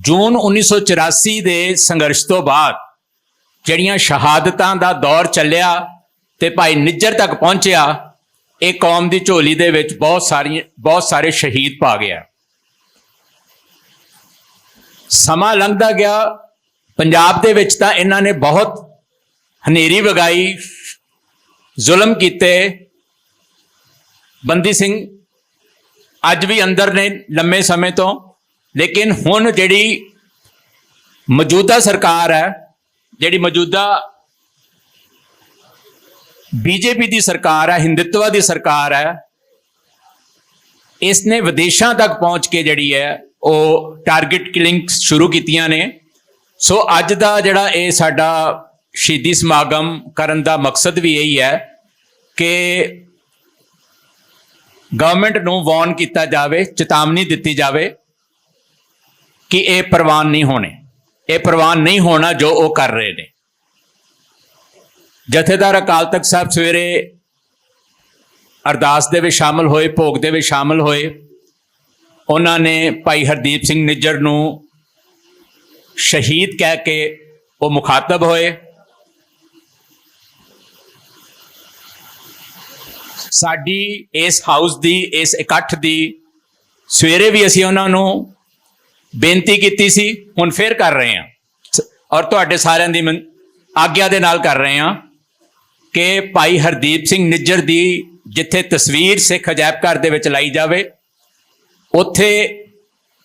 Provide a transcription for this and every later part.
ਜੂਨ 1984 ਦੇ ਸੰਘਰਸ਼ ਤੋਂ ਬਾਅਦ ਜਿਹੜੀਆਂ ਸ਼ਹਾਦਤਾਂ ਦਾ ਦੌਰ ਚੱਲਿਆ ਤੇ ਭਾਈ ਨਿੱਜਰ ਤੱਕ ਪਹੁੰਚਿਆ, ਇਹ ਕੌਮ ਦੀ ਝੋਲੀ ਦੇ ਵਿੱਚ ਬਹੁਤ ਸਾਰੀਆਂ, ਬਹੁਤ ਸਾਰੇ ਸ਼ਹੀਦ ਪਾ ਗਿਆ। ਸਮਾਂ ਲੰਘਦਾ ਗਿਆ। ਪੰਜਾਬ ਦੇ ਵਿੱਚ ਤਾਂ ਇਹਨਾਂ ਨੇ ਬਹੁਤ ਹਨੇਰੀ ਵਗਾਈ, ਜ਼ੁਲਮ ਕੀਤੇ। ਬੰਦੀ ਸਿੰਘ ਅੱਜ ਵੀ ਅੰਦਰ ਨੇ ਲੰਮੇ ਸਮੇਂ ਤੋਂ। ਲੇਕਿਨ ਹੁਣ ਜਿਹੜੀ ਮੌਜੂਦਾ ਸਰਕਾਰ ਹੈ, ਜਿਹੜੀ ਮੌਜੂਦਾ ਬੀਜੇਪੀ ਦੀ ਸਰਕਾਰ ਹੈ, ਹਿੰਦੁੱਤਵਾ ਦੀ ਸਰਕਾਰ ਹੈ ਇਸ ਨੇ ਵਿਦੇਸ਼ਾਂ ਤੱਕ ਪਹੁੰਚ ਕੇ ਜਿਹੜੀ ਹੈ, ਉਹ ਟਾਰਗੇਟ ਕਿਲਿੰਗ ਸ਼ੁਰੂ ਕੀਤੀਆਂ ਨੇ। ਸੋ ਅੱਜ ਦਾ ਜਿਹੜਾ ਇਹ ਸਾਡਾ ਸ਼ਹੀਦੀ ਸਮਾਗਮ ਕਰਨ ਦਾ ਮਕਸਦ ਵੀ ਇਹੀ ਹੈ ਕਿ ਗਵਰਨਮੈਂਟ ਨੂੰ ਵਾਰਨ ਕੀਤਾ ਜਾਵੇ, ਚੇਤਾਵਨੀ ਦਿੱਤੀ ਜਾਵੇ ਕਿ ਇਹ ਪ੍ਰਵਾਨ ਨਹੀਂ ਹੋਣੇ। ਇਹ ਪ੍ਰਵਾਨ ਨਹੀਂ ਹੋਣਾ ਜੋ ਉਹ ਕਰ ਰਹੇ ਨੇ। ਜਥੇਦਾਰ ਅਕਾਲ ਤਖਤ ਸਾਹਿਬ ਸਵੇਰੇ ਅਰਦਾਸ ਦੇ ਵਿੱਚ ਸ਼ਾਮਲ ਹੋਏ, ਭੋਗ ਦੇ ਵਿੱਚ ਸ਼ਾਮਲ ਹੋਏ। ਉਹਨਾਂ ਨੇ ਭਾਈ ਹਰਦੀਪ ਸਿੰਘ ਨਿੱਜਰ ਨੂੰ ਸ਼ਹੀਦ ਕਹਿ ਕੇ ਉਹ ਮੁਖਾਤਬ ਹੋਏ। ਸਾਡੀ ਇਸ ਹਾਊਸ ਦੀ, ਇਸ ਇਕੱਠ ਦੀ ਸਵੇਰੇ ਵੀ ਅਸੀਂ ਉਹਨਾਂ ਨੂੰ ਬੇਨਤੀ ਕੀਤੀ ਸੀ ਹੁਣ ਫੇਰ ਕਰ ਰਹੇ ਹਾਂ। ਔਰ ਤੁਹਾਡੇ ਸਾਰਿਆਂ ਦੀ ਆਗਿਆ ਦੇ ਨਾਲ ਕਰ ਰਹੇ ਹਾਂ ਕਿ ਭਾਈ ਹਰਦੀਪ ਸਿੰਘ ਨਿੱਜਰ ਦੀ ਜਿੱਥੇ ਤਸਵੀਰ ਸਿੱਖ ਅਜਾਇਬ ਘਰ ਦੇ ਵਿੱਚ ਲਾਈ ਜਾਵੇ ਉੱਥੇ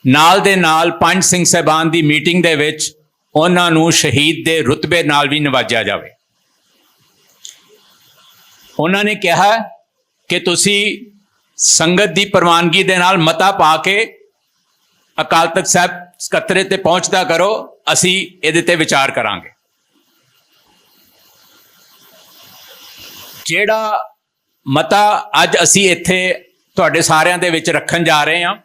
ਨਾਲ ਦੇ ਨਾਲ ਪੰਜ ਸਿੰਘ ਸਹਿਬਾਨ ਦੀ ਮੀਟਿੰਗ ਦੇ ਵਿੱਚ ਉਹਨਾਂ ਨੂੰ ਸ਼ਹੀਦ ਦੇ ਰੁਤਬੇ ਨਾਲ ਵੀ ਨਵਾਜਿਆ ਜਾਵੇ। ਉਹਨਾਂ ਨੇ ਕਿਹਾ ਕਿ ਤੁਸੀਂ ਸੰਗਤ ਦੀ ਪ੍ਰਵਾਨਗੀ ਦੇ ਨਾਲ ਮਤਾ ਪਾ ਕੇ ਅਕਾਲ ਤਖਤ ਸਾਹਿਬ ਸਕੱਤਰੇ ਤੇ ਪਹੁੰਚਦਾ ਕਰੋ, ਅਸੀਂ ਇਹਦੇ ਤੇ ਵਿਚਾਰ ਕਰਾਂਗੇ। ਜਿਹੜਾ ਮਤਾ ਅੱਜ ਅਸੀਂ ਇੱਥੇ ਤੁਹਾਡੇ ਸਾਰਿਆਂ ਦੇ ਵਿੱਚ ਰੱਖਣ ਜਾ ਰਹੇ ਹਾਂ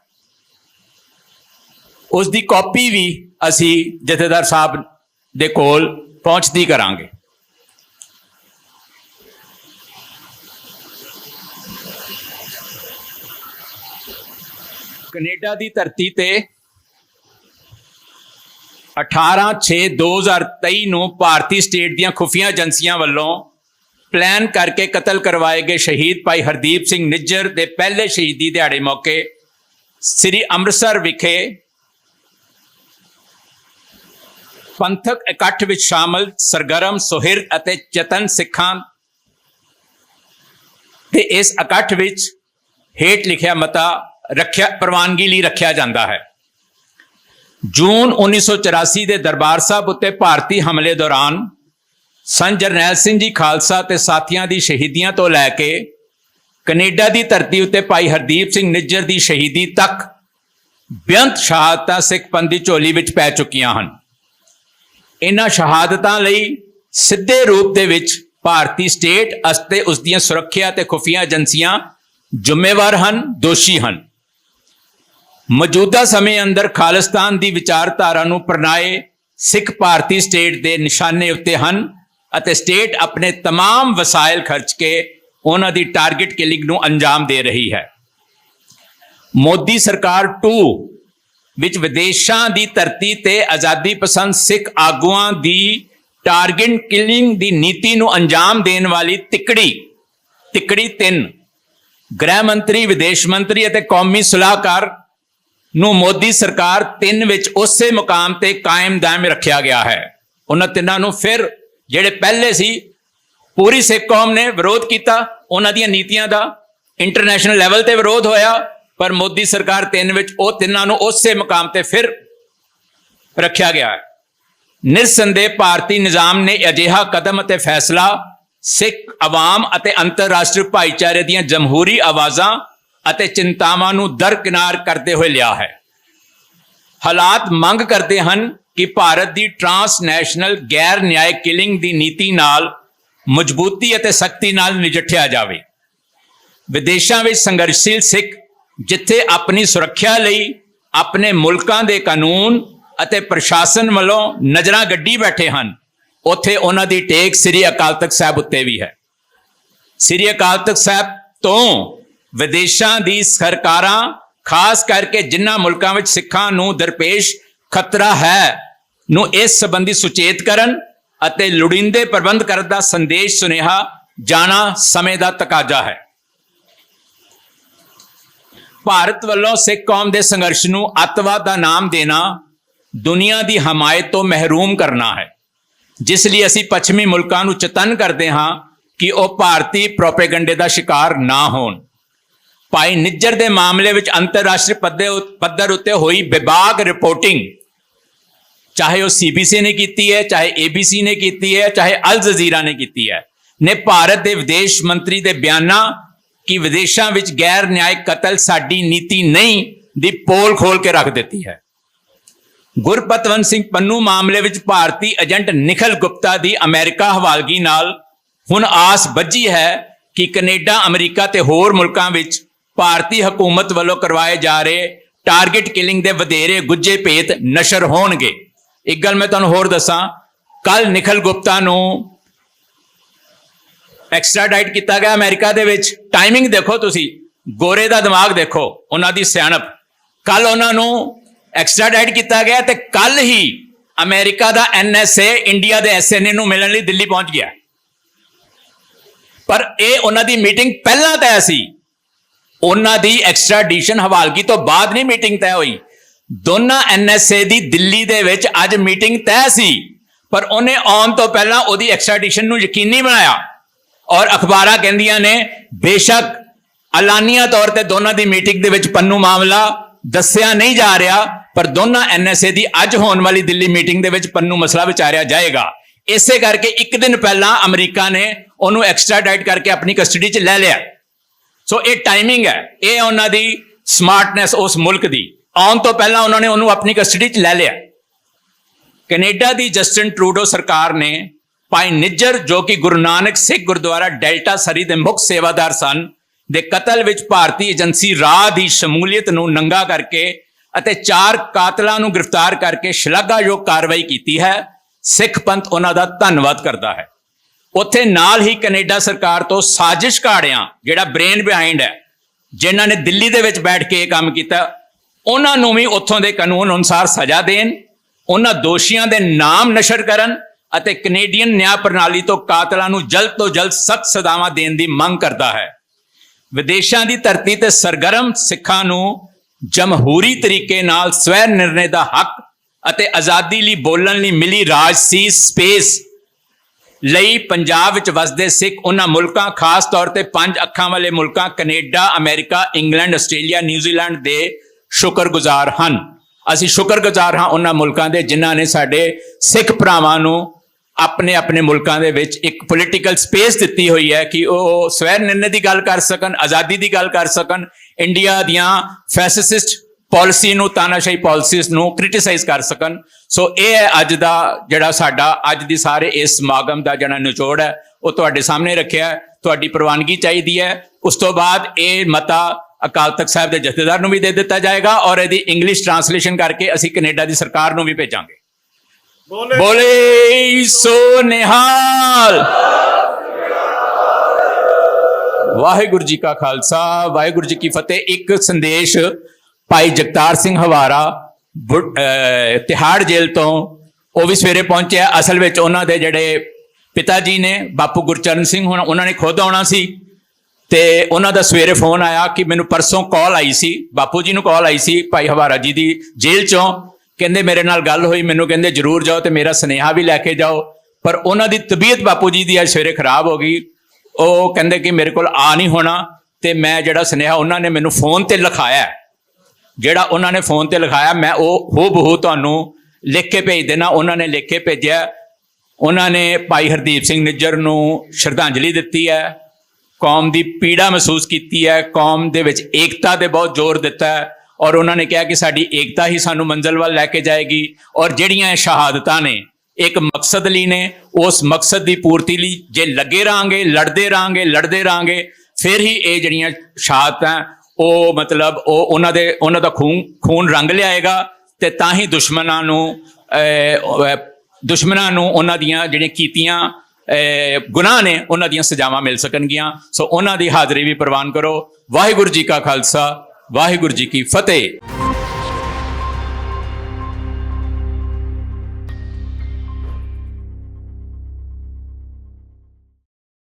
ਉਸ ਦੀ ਕਾਪੀ ਵੀ ਅਸੀਂ ਜਥੇਦਾਰ ਸਾਹਿਬ ਦੇ ਕੋਲ ਪਹੁੰਚਦੀ ਕਰਾਂਗੇ। ਕੈਨੇਡਾ ਦੀ ਧਰਤੀ ਤੇ 18/6/2023 ਨੂੰ ਭਾਰਤੀ ਸਟੇਟ ਦੀਆਂ ਖੁਫੀਆ ਏਜੰਸੀਆਂ ਵੱਲੋਂ ਪਲਾਨ ਕਰਕੇ ਕਤਲ ਕਰਵਾਏ ਗਏ ਸ਼ਹੀਦ ਭਾਈ ਹਰਦੀਪ ਸਿੰਘ ਨਿੱਜਰ ਦੇ ਪਹਿਲੇ ਸ਼ਹੀਦੀ ਦਿਹਾੜੇ ਮੌਕੇ ਸ੍ਰੀ ਅੰਮ੍ਰਿਤਸਰ ਵਿਖੇ ਪੰਥਕ ਇਕੱਠ ਵਿੱਚ ਸ਼ਾਮਲ ਸਰਗਰਮ, ਸੁਹਿਰਦ ਅਤੇ ਚਤਨ ਸਿੱਖਾਂ ਤੇ ਇਸ ਇਕੱਠ ਵਿੱਚ ਹੇਠ ਲਿਖਿਆ ਮਤਾ ਰੱਖਿਆ, ਪ੍ਰਵਾਨਗੀ ਲਈ ਰੱਖਿਆ ਜਾਂਦਾ ਹੈ। ਜੂਨ 1984 ਦੇ ਦਰਬਾਰ ਸਾਹਿਬ ਉੱਤੇ ਭਾਰਤੀ ਹਮਲੇ ਦੌਰਾਨ ਸੰਤ ਜਰਨੈਲ ਸਿੰਘ ਜੀ ਖਾਲਸਾ ਤੇ ਸਾਥੀਆਂ ਦੀ ਸ਼ਹੀਦੀਆਂ ਤੋਂ ਲੈ ਕੇ ਕੈਨੇਡਾ ਦੀ ਧਰਤੀ ਉੱਤੇ ਭਾਈ ਹਰਦੀਪ ਸਿੰਘ ਨਿੱਜਰ ਦੀ ਸ਼ਹੀਦੀ ਤੱਕ ਬੇਅੰਤ ਸ਼ਹਾਦਤਾਂ ਸਿੱਖ ਪੰਥ ਦੀ ਝੋਲੀ ਵਿੱਚ ਪੈ ਚੁੱਕੀਆਂ ਹਨ। ਇਹਨਾਂ ਸ਼ਹਾਦਤਾਂ ਲਈ ਸਿੱਧੇ ਰੂਪ ਦੇ ਵਿੱਚ ਭਾਰਤੀ ਸਟੇਟ ਅਤੇ ਉਸ ਦੀਆਂ ਸੁਰੱਖਿਆ ਤੇ ਖੁਫੀਆ ਏਜੰਸੀਆਂ ਜ਼ਿੰਮੇਵਾਰ ਹਨ, ਦੋਸ਼ੀ ਹਨ। ਮੌਜੂਦਾ ਸਮੇਂ ਅੰਦਰ ਖਾਲਿਸਤਾਨ ਦੀ ਵਿਚਾਰਧਾਰਾ ਨੂੰ ਪ੍ਰਣਾਏ ਸਿੱਖ ਭਾਰਤੀ ਸਟੇਟ ਦੇ ਨਿਸ਼ਾਨੇ ਉੱਤੇ ਹਨ ਅਤੇ ਸਟੇਟ ਆਪਣੇ तमाम ਵਸਾਇਲ ਖਰਚ ਕੇ ਉਹਨਾਂ ਦੀ ਟਾਰਗੇਟ ਕਿਲਿੰਗ ਨੂੰ ਅੰਜਾਮ ਦੇ ਰਹੀ ਹੈ ਮੋਦੀ ਸਰਕਾਰ 2 ਵਿੱਚ ਵਿਦੇਸ਼ਾਂ ਦੀ ਧਰਤੀ ਤੇ ਆਜ਼ਾਦੀ ਪਸੰਦ ਸਿੱਖ ਆਗੂਆਂ ਦੀ ਟਾਰਗੇਟ ਕਿਲਿੰਗ ਦੀ ਨੀਤੀ ਨੂੰ ਅੰਜਾਮ ਦੇਣ ਵਾਲੀ ਤਿਕੜੀ ਤਿਕੜੀ 3 ਗ੍ਰਹਿ ਮੰਤਰੀ ਵਿਦੇਸ਼ ਮੰਤਰੀ ਅਤੇ ਕੌਮੀ ਸਲਾਹਕਾਰ ਨੂੰ ਮੋਦੀ ਸਰਕਾਰ 3 ਵਿੱਚ ਉਸੇ ਮੁਕਾਮ ਤੇ ਕਾਇਮ ਦਾਇਮ ਰੱਖਿਆ ਗਿਆ ਹੈ। ਉਹਨਾਂ ਤਿੰਨਾਂ ਨੂੰ ਫਿਰ ਜਿਹੜੇ ਪਹਿਲੇ ਸੀ, ਪੂਰੀ ਸਿੱਖ ਕੌਮ ਨੇ ਵਿਰੋਧ ਕੀਤਾ, ਉਹਨਾਂ ਦੀਆਂ ਨੀਤੀਆਂ ਦਾ ਇੰਟਰਨੈਸ਼ਨਲ ਲੈਵਲ ਤੇ ਵਿਰੋਧ ਹੋਇਆ, ਪਰ ਮੋਦੀ ਸਰਕਾਰ 3 ਵਿੱਚ ਉਹ ਤਿੰਨਾਂ ਨੂੰ ਉਸੇ ਮੁਕਾਮ ਤੇ ਫਿਰ ਰੱਖਿਆ ਗਿਆ ਹੈ। ਨਿਰਸੰਦੇਹ ਭਾਰਤੀ ਨਿਜ਼ਾਮ ਨੇ ਅਜਿਹਾ ਕਦਮ ਅਤੇ ਫੈਸਲਾ ਸਿੱਖ, ਆਵਾਮ ਅਤੇ ਅੰਤਰਰਾਸ਼ਟਰੀ ਭਾਈਚਾਰੇ ਦੀਆਂ ਜਮਹੂਰੀ ਆਵਾਜ਼ਾਂ ਅਤੇ ਚਿੰਤਾਵਾਂ ਨੂੰ ਦਰਕਿਨਾਰ ਕਰਦੇ ਹੋਏ ਲਿਆ ਹੈ। ਹਾਲਾਤ ਮੰਗ ਕਰਦੇ ਹਨ ਕਿ ਭਾਰਤ ਦੀ ਟਰਾਂਸਨੈਸ਼ਨਲ ਗੈਰ ਨਿਆਇਕ ਕਿਲਿੰਗ ਦੀ ਨੀਤੀ ਨਾਲ ਮਜ਼ਬੂਤੀ ਅਤੇ ਸਖਤੀ ਨਾਲ ਨਜਿੱਠਿਆ ਜਾਵੇ। ਵਿਦੇਸ਼ਾਂ ਵਿੱਚ ਸੰਘਰਸ਼ੀਲ ਸਿੱਖ ਜਿੱਥੇ ਆਪਣੀ ਸੁਰੱਖਿਆ ਲਈ ਆਪਣੇ ਮੁਲਕਾਂ ਦੇ ਕਾਨੂੰਨ ਅਤੇ ਪ੍ਰਸ਼ਾਸਨ ਵੱਲੋਂ ਨਜ਼ਰਾਂ ਗੱਡੀ ਬੈਠੇ ਹਨ, ਉੱਥੇ ਉਹਨਾਂ ਦੀ ਟੇਕ ਸ੍ਰੀ ਅਕਾਲ ਤਖਤ ਸਾਹਿਬ ਉੱਤੇ ਵੀ ਹੈ। ਸ੍ਰੀ ਅਕਾਲ ਤਖਤ ਸਾਹਿਬ ਤੋਂ ਵਿਦੇਸ਼ਾਂ ਦੀ ਸਰਕਾਰਾਂ, ਖਾਸ ਕਰਕੇ ਜਿਨ੍ਹਾਂ ਮੁਲਕਾਂ ਵਿੱਚ ਸਿੱਖਾਂ ਨੂੰ ਦਰਪੇਸ਼ ਖਤਰਾ ਹੈ, ਨੂੰ ਇਸ ਸੰਬੰਧੀ ਸੁਚੇਤ ਕਰਨ ਅਤੇ ਲੋੜੀਂਦੇ ਪ੍ਰਬੰਧ ਕਰਨ ਦਾ ਸੰਦੇਸ਼ ਸੁਨੇਹਾ ਜਾਣਾ ਸਮੇਂ ਦਾ ਤਕਾਜ਼ਾ ਹੈ। ਭਾਰਤ ਵੱਲੋਂ ਸਿੱਖ ਕੌਮ ਦੇ ਸੰਘਰਸ਼ ਨੂੰ ਅੱਤਵਾਦ ਦਾ ਨਾਮ ਦੇਣਾ ਦੁਨੀਆ ਦੀ ਹਮਾਇਤ ਤੋਂ ਮਹਿਰੂਮ ਕਰਨਾ ਹੈ। ਜਿਸ ਲਈ ਅਸੀਂ ਪੱਛਮੀ ਮੁਲਕਾਂ ਨੂੰ ਚਤਨ ਕਰਦੇ ਹਾਂ ਕਿ ਉਹ ਭਾਰਤੀ ਪ੍ਰੋਪੇਗੰਡੇ ਦਾ ਸ਼ਿਕਾਰ ਨਾ ਹੋਣ। ਭਾਈ ਨਿੱਜਰ ਦੇ ਮਾਮਲੇ ਵਿੱਚ ਅੰਤਰਰਾਸ਼ਟਰੀ ਪੱਧੇ ਉ- ਪੱਧਰ ਉੱਤੇ ਹੋਈ ਵਿਭਾਗ ਰਿਪੋਰਟਿੰਗ ਚਾਹੇ ਉਹ ਸੀਬੀਸੀ ਨੇ ਕੀਤੀ ਹੈ, ਚਾਹੇ ਏਬੀਸੀ ਨੇ ਕੀਤੀ ਹੈ, ਚਾਹੇ ਅਲ ਜਜ਼ੀਰਾ ਨੇ ਕੀਤੀ ਹੈ। ਨੇ ਭਾਰਤ ਦੇ ਵਿਦੇਸ਼ ਮੰਤਰੀ ਦੇ ਬਿਆਨਾਂ ਕਿ ਵਿਦੇਸ਼ਾਂ ਵਿੱਚ ਗੈਰ ਨਿਆਇਕ ਕਤਲ ਸਾਡੀ ਨੀਤੀ ਨਹੀਂ ਦੀ ਪੋਲ ਖੋਲ ਕੇ ਰੱਖ ਦਿੱਤੀ ਹੈ। ਗੁਰਪਤਵੰਤ ਸਿੰਘ ਪੰਨੂ ਮਾਮਲੇ ਵਿੱਚ ਭਾਰਤੀ ਏਜੰਟ ਨਿਖਲ ਗੁਪਤਾ ਦੀ ਅਮਰੀਕਾ ਹਵਾਲਗੀ ਨਾਲ ਹੁਣ ਆਸ ਬੱਝੀ ਹੈ ਕਿ ਕੈਨੇਡਾ, ਅਮਰੀਕਾ ਤੇ ਹੋਰ ਮੁਲਕਾਂ ਵਿੱਚ ਭਾਰਤੀ ਹਕੂਮਤ ਵੱਲੋਂ ਕਰਵਾਏ ਜਾ ਰਹੇ ਟਾਰਗੇਟ ਕਿਲਿੰਗ ਦੇ ਵਧੇਰੇ ਗੁੱਜੇ ਭੇਤ ਨਸ਼ਰ ਹੋਣਗੇ। ਇੱਕ ਗੱਲ ਮੈਂ ਤੁਹਾਨੂੰ ਹੋਰ ਦੱਸਾਂ, ਕੱਲ ਨਿਖਲ ਗੁਪਤਾ ਨੂੰ ਐਕਸਟ੍ਰਾਡਾਈਟ ਕੀਤਾ ਗਿਆ ਅਮਰੀਕਾ ਦੇ ਵਿੱਚ। ਟਾਈਮਿੰਗ ਦੇਖੋ ਤੁਸੀਂ, ਗੋਰੇ ਦਾ ਦਿਮਾਗ ਦੇਖੋ, ਉਹਨਾਂ ਦੀ ਸਿਆਣਪ। ਕੱਲ ਉਹਨਾਂ ਨੂੰ ਐਕਸਟ੍ਰਾਡਾਈਟ ਕੀਤਾ ਗਿਆ ਤੇ ਕੱਲ ਹੀ ਅਮਰੀਕਾ ਦਾ ਐਨਐਸਏ ਇੰਡੀਆ ਦੇ ਐਸਐਨਏ ਨੂੰ ਮਿਲਣ ਲਈ ਦਿੱਲੀ ਪਹੁੰਚ ਗਿਆ। ਪਰ ਇਹ ਉਹਨਾਂ ਦੀ ਮੀਟਿੰਗ ਪਹਿਲਾਂ ਤੈਅ ਸੀ। ਉਹਨਾਂ ਦੀ ਐਕਸਟ੍ਰਾਡੀਸ਼ਨ ਹਵਾਲਗੀ ਤੋਂ ਬਾਅਦ ਨਹੀਂ ਮੀਟਿੰਗ ਤੈਅ ਹੋਈ। ਦੋਨਾਂ ਐਨਐਸਏ ਦੀ ਦਿੱਲੀ ਦੇ ਵਿੱਚ ਅੱਜ ਮੀਟਿੰਗ ਤੈਅ ਸੀ। ਪਰ ਉਹਨੇ ਆਉਣ ਤੋਂ ਪਹਿਲਾਂ ਉਹਦੀ ਐਕਸਟ੍ਰਾਡੀਸ਼ਨ ਨੂੰ ਯਕੀਨੀ ਬਣਾਇਆ। ਔਰ ਅਖਬਾਰਾਂ ਕਹਿੰਦੀਆਂ ਨੇ, ਬੇਸ਼ੱਕ ਐਲਾਨੀਆ ਤੌਰ ਤੇ ਦੋਨਾਂ ਦੀ ਮੀਟਿੰਗ ਦੇ ਵਿੱਚ ਪੰਨੂ ਮਾਮਲਾ ਦੱਸਿਆ ਨਹੀਂ ਜਾ ਰਿਹਾ, ਪਰ ਦੋਨਾਂ ਐਨਐਸਏ ਦੀ ਅੱਜ ਹੋਣ ਵਾਲੀ ਦਿੱਲੀ ਮੀਟਿੰਗ ਦੇ ਵਿੱਚ ਪੰਨੂ ਮਸਲਾ ਵਿਚਾਰਿਆ ਜਾਏਗਾ। ਇਸੇ ਕਰਕੇ ਇੱਕ ਦਿਨ ਪਹਿਲਾਂ ਅਮਰੀਕਾ ਨੇ ਉਹਨੂੰ ਐਕਸਟ੍ਰਾਡਾਈਟ ਕਰਕੇ ਆਪਣੀ ਕਸਟਡੀ 'ਚ ਲੈ ਲਿਆ। ਸੋ ਇਹ ਟਾਈਮਿੰਗ ਹੈ। ਇਹ ਉਹਨਾਂ ਦੀ ਸਮਾਰਟਨੈਸ ਉਸ ਮੁਲਕ ਦੀ। ਆਉਣ ਤੋਂ ਪਹਿਲਾਂ ਉਹਨਾਂ ਨੇ ਉਹਨੂੰ ਆਪਣੀ ਕਸਟਡੀ 'ਚ ਲੈ ਲਿਆ। ਕੈਨੇਡਾ ਦੀ ਜਸਟਿਨ ਟਰੂਡੋ ਸਰਕਾਰ ਨੇ ਭਾਈ ਨਿੱਜਰ ਜੋ ਕਿ ਗੁਰੂ ਨਾਨਕ ਸਿੱਖ ਗੁਰਦੁਆਰਾ ਡੈਲਟਾ ਸਰੀ ਦੇ ਮੁੱਖ ਸੇਵਾਦਾਰ ਸਨ, ਦੇ ਕਤਲ ਵਿੱਚ ਭਾਰਤੀ ਏਜੰਸੀ ਰਾਹ ਦੀ ਸ਼ਮੂਲੀਅਤ ਨੂੰ ਨੰਗਾ ਕਰਕੇ ਅਤੇ ਚਾਰ ਕਾਤਲਾਂ ਨੂੰ ਗ੍ਰਿਫਤਾਰ ਕਰਕੇ ਸ਼ਲਾਘਾਯੋਗ ਕਾਰਵਾਈ ਕੀਤੀ ਹੈ। ਸਿੱਖ ਪੰਥ ਉਹਨਾਂ ਦਾ ਧੰਨਵਾਦ ਕਰਦਾ ਹੈ। ਉੱਥੇ ਨਾਲ ਹੀ ਕੈਨੇਡਾ ਸਰਕਾਰ ਤੋਂ ਸਾਜ਼ਿਸ਼ ਘਾੜਿਆਂ ਜਿਹੜਾ ਬ੍ਰੇਨ ਬਿਹਾਈਂਡ ਹੈ, ਜਿਨ੍ਹਾਂ ਨੇ ਦਿੱਲੀ ਦੇ ਵਿੱਚ ਬੈਠ ਕੇ ਇਹ ਕੰਮ ਕੀਤਾ, ਉਹਨਾਂ ਨੂੰ ਵੀ ਉੱਥੋਂ ਦੇ ਕਾਨੂੰਨ ਅਨੁਸਾਰ ਸਜ਼ਾ ਦੇਣ, ਉਹਨਾਂ ਦੋਸ਼ੀਆਂ ਦੇ ਨਾਮ ਨਸ਼ਰ ਕਰਨ ਅਤੇ ਕੈਨੇਡੀਅਨ ਨਿਆਂ ਪ੍ਰਣਾਲੀ ਤੋਂ ਕਾਤਲਾਂ ਨੂੰ ਜਲਦ ਤੋਂ ਜਲਦ ਸਖਤ ਸਜ਼ਾਵਾਂ ਦੇਣ ਦੀ ਮੰਗ ਕਰਦਾ ਹੈ। ਵਿਦੇਸ਼ਾਂ ਦੀ ਧਰਤੀ ਤੇ ਸਰਗਰਮ ਸਿੱਖਾਂ ਨੂੰ ਜਮਹੂਰੀ ਤਰੀਕੇ ਨਾਲ ਸਵੈ ਨਿਰਣੇ ਦਾ ਹੱਕ ਅਤੇ ਆਜ਼ਾਦੀ ਲਈ ਬੋਲਣ ਲਈ ਮਿਲੀ ਰਾਜਸੀ ਸਪੇਸ। ਲਈ ਪੰਜਾਬ ਵਿੱਚ ਵਸਦੇ ਸਿੱਖ ਉਹਨਾਂ ਮੁਲਕਾਂ, ਖਾਸ ਤੌਰ ਤੇ ਪੰਜ ਅੱਖਾਂ ਵਾਲੇ ਮੁਲਕਾਂ, Canada, America, England, Australia, New Zealand ਦੇ ਸ਼ੁਕਰਗੁਜ਼ਾਰ ਹਨ। ਅਸੀਂ ਸ਼ੁਕਰਗੁਜ਼ਾਰ ਹਾਂ ਉਹਨਾਂ ਮੁਲਕਾਂ ਦੇ ਜਿਨ੍ਹਾਂ ਨੇ ਸਾਡੇ ਸਿੱਖ ਭਰਾਵਾਂ ਨੂੰ ਆਪਣੇ ਆਪਣੇ ਮੁਲਕਾਂ ਦੇ ਵਿੱਚ ਇੱਕ ਪੋਲੀਟੀਕਲ ਸਪੇਸ ਦਿੱਤੀ ਹੋਈ ਹੈ ਕਿ ਉਹ ਸਵੈ ਨਿਰਣੇ ਦੀ ਗੱਲ ਕਰ ਸਕਣ, ਆਜ਼ਾਦੀ ਦੀ ਗੱਲ ਕਰ ਸਕਣ ਇੰਡੀਆ ਦੀਆਂ ਫੈਸਿਸਟ ਪਾਲਿਸੀ ਨੂੰ ਤਾਨਾਸ਼ਾਹੀ ਪਾਲਿਸੀਜ਼ ਨੂੰ ਕ੍ਰਿਟਿਸਾਈਜ਼ ਕਰ ਸਕਣ। ਸੋ ਇਹ ਹੈ ਅੱਜ ਦਾ ਜਿਹੜਾ ਸਾਡਾ ਅੱਜ ਦੀ ਸਾਰੇ ਇਸ ਸਮਾਗਮ ਦਾ ਜਿਹੜਾ ਨਿਚੋੜ ਹੈ ਉਹ ਤੁਹਾਡੇ ਸਾਹਮਣੇ ਰੱਖਿਆ ਹੈ। ਤੁਹਾਡੀ ਪ੍ਰਵਾਨਗੀ ਚਾਹੀਦੀ ਹੈ। ਉਸ ਤੋਂ ਬਾਅਦ ਇਹ ਮਤਾ ਅਕਾਲ ਤਖਤ ਸਾਹਿਬ ਦੇ ਜਥੇਦਾਰ ਨੂੰ ਵੀ ਦੇ ਦਿੱਤਾ ਜਾਏਗਾ ਔਰ ਇਹਦੀ ਇੰਗਲਿਸ਼ ਟ੍ਰਾਂਸਲੇਸ਼ਨ ਕਰਕੇ ਅਸੀਂ ਕੈਨੇਡਾ ਦੀ ਸਰਕਾਰ ਨੂੰ ਵੀ ਭੇਜਾਂਗੇ। ਬੋਲੇ ਬੋਲੇ ਸੋ ਨਿਹਾਲ। ਵਾਹਿਗੁਰੂ ਜੀ ਕਾ ਖਾਲਸਾ ਵਾਹਿਗੁਰੂ ਜੀ ਕੀ ਫਤਿਹ। ਇੱਕ ਸੰਦੇਸ਼ ਭਾਈ ਜਗਤਾਰ ਸਿੰਘ ਹਵਾਰਾ ਬੁ- ਤਿਹਾੜ ਜੇਲ੍ਹ ਤੋਂ ਉਹ ਵੀ ਸਵੇਰੇ ਪਹੁੰਚਿਆ। ਅਸਲ ਵਿੱਚ ਉਹਨਾਂ ਦੇ ਜਿਹੜੇ ਪਿਤਾ ਜੀ ਨੇ, ਬਾਪੂ ਗੁਰਚਰਨ ਸਿੰਘ ਹੁਣ ਉਹਨਾਂ ਨੇ ਖੁਦ ਆਉਣਾ ਸੀ ਤੇ ਉਹਨਾਂ ਦਾ ਸਵੇਰੇ ਫੋਨ ਆਇਆ ਕਿ ਮੈਨੂੰ ਪਰਸੋਂ ਕਾਲ ਆਈ ਸੀ, ਬਾਪੂ ਜੀ ਨੂੰ ਕਾਲ ਆਈ ਸੀ ਭਾਈ ਹਵਾਰਾ ਜੀ ਦੀ ਜੇਲ੍ਹ ਚੋਂ। ਕਹਿੰਦੇ ਮੇਰੇ ਨਾਲ ਗੱਲ ਹੋਈ, ਮੈਨੂੰ ਕਹਿੰਦੇ ਜਰੂਰ ਜਾਓ ਤੇ ਮੇਰਾ ਸੁਨੇਹਾ ਵੀ ਲੈ ਕੇ ਜਾਓ। ਪਰ ਉਹਨਾਂ ਦੀ ਤਬੀਅਤ ਬਾਪੂ ਜੀ ਦੀ ਅੱਜ ਸਵੇਰੇ ਖਰਾਬ ਹੋ ਗਈ। ਉਹ ਕਹਿੰਦੇ ਕਿ ਮੇਰੇ ਕੋਲ ਆ ਨਹੀਂ ਹੋਣਾ ਤੇ ਮੈਂ ਜਿਹੜਾ ਸੁਨੇਹਾ ਉਹਨਾਂ ਨੇ ਮੈਨੂੰ ਫੋਨ ਤੇ ਲਿਖਾਇਆ ਜਿਹੜਾ ਉਹਨਾਂ ਨੇ ਫੋਨ ਤੇ ਲਿਖਾਇਆ, ਮੈਂ ਉਹ ਹੋ ਬਹੂ ਤੁਹਾਨੂੰ ਲਿਖ ਕੇ ਭੇਜ ਦੇਣਾ। ਉਹਨਾਂ ਨੇ ਲਿਖ ਕੇ ਭੇਜਿਆ। ਉਹਨਾਂ ਨੇ ਭਾਈ ਹਰਦੀਪ ਸਿੰਘ ਨਿੱਜਰ ਨੂੰ ਸ਼ਰਧਾਂਜਲੀ ਦਿੱਤੀ ਹੈ। ਕੌਮ ਦੀ ਪੀੜਾ ਮਹਿਸੂਸ ਕੀਤੀ ਹੈ। ਕੌਮ ਦੇ ਵਿੱਚ ਏਕਤਾ ਤੇ ਬਹੁਤ ਜ਼ੋਰ ਦਿੱਤਾ ਹੈ। ਔਰ ਉਹਨਾਂ ਨੇ ਕਿਹਾ ਕਿ ਸਾਡੀ ਏਕਤਾ ਹੀ ਸਾਨੂੰ ਮੰਜ਼ਲ ਵੱਲ ਲੈ ਕੇ ਜਾਏਗੀ। ਔਰ ਜਿਹੜੀਆਂ ਇਹ ਸ਼ਹਾਦਤਾਂ ਨੇ, ਇੱਕ ਮਕਸਦ ਲਈ ਨੇ, ਉਸ ਮਕਸਦ ਦੀ ਪੂਰਤੀ ਲਈ ਜੇ ਲੱਗੇ ਰਾਂਗੇ ਲੜਦੇ ਰਾਂਗੇ ਲੜਦੇ ਰਾਂਗੇ ਫਿਰ ਹੀ ਇਹ ਜਿਹੜੀਆਂ ਸ਼ਹਾਦਤਾਂ ਉਹ ਮਤਲਬ ਉਹ ਉਹਨਾਂ ਦੇ ਉਹਨਾਂ ਦਾ ਖੂਨ ਖੂਨ ਰੰਗ ਲਿਆਏਗਾ ਤੇ ਤਾਂ ਹੀ ਦੁਸ਼ਮਣਾਂ ਨੂੰ ਦੁਸ਼ਮਣਾਂ ਨੂੰ ਉਹਨਾਂ ਦੀਆਂ ਜਿਹੜੀਆਂ ਕੀਤੀਆਂ ਅਹ, ਗੁਨਾਹ ਨੇ ਉਹਨਾਂ ਦੀਆਂ ਸਜ਼ਾਵਾਂ ਮਿਲ ਸਕਣਗੀਆਂ। ਸੋ ਉਹਨਾਂ ਦੀ ਹਾਜ਼ਰੀ ਵੀ ਪ੍ਰਵਾਨ ਕਰੋ। ਵਾਹਿਗੁਰੂ ਜੀ ਕਾ ਖਾਲਸਾ ਵਾਹਿਗੁਰੂ ਜੀ ਕੀ ਫਤਿਹ।